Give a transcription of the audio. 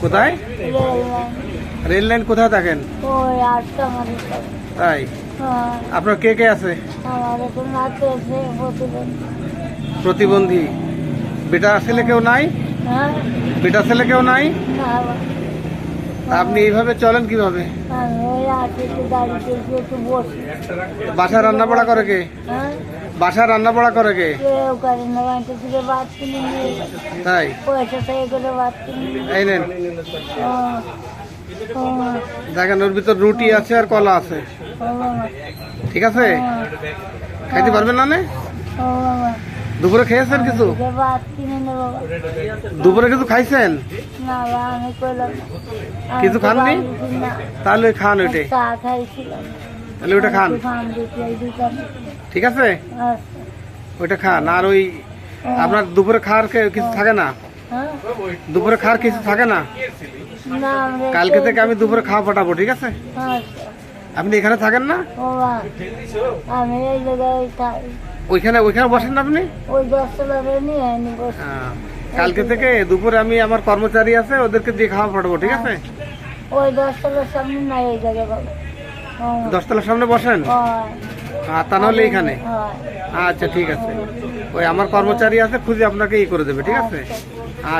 কোথায়? Rail line কোথায় থাকেন? তাই? আপনার কে কে আছে? প্রতিবন্ধী। বেটা ছেলে কেউ নাই? হ্যাঁ। বেটা ছেলে কেউ নাই? আপনি এইভাবে চলেন কীভাবে? একটু বসি। রান্না বাড়া করে কে? হ্যাঁ? বাসায় রান্না বাড়া করে কে? তাই? এই নেন। ও, দেখেন ওর ভিতর রুটি আছে আর কলা আছে। ঠিক আছে? খাইতে পারবেন না দুপুরে খেয়েছেন কিছু? দুপুরে কিছু খাইছেন? কিছু খাননি? তাহলে খান ওইটাই। তাহলে ওইটা খান। ঠিক আছে? আচ্ছা। ওইটা খান। আর ওই আপনার দুপুরে খাওয়ার কিছু থাকে না? হ্যাঁ। দুপুরে খাওয়ার কিছু থাকে না? কালকে থেকে আমি দুপুরে খাওয়া পাঠাবো ঠিক আছে? আচ্ছা। আপনি এখানে থাকেন না? আমি এই জায়গায় ওইখানে ওইখানে বসেন না আপনি? ওই দশতলারে নিয়ে আনি বসে হ্যাঁ। কালকে থেকে দুপুরে আমি আমার কর্মচারী আছে ওদেরকে দিয়ে খাওয়া পাঠাবো ঠিক আছে? ওই দশতলার সামনে না এই জায়গায় দশতলার সামনে বসেন? হ্যাঁ। তা নাহলে এইখানে হয়। আচ্ছা ঠিক আছে। ওই আমার কর্মচারী আছে খুঁজে আপনাকে ই করে দেবে ঠিক আছে? আচ্ছা।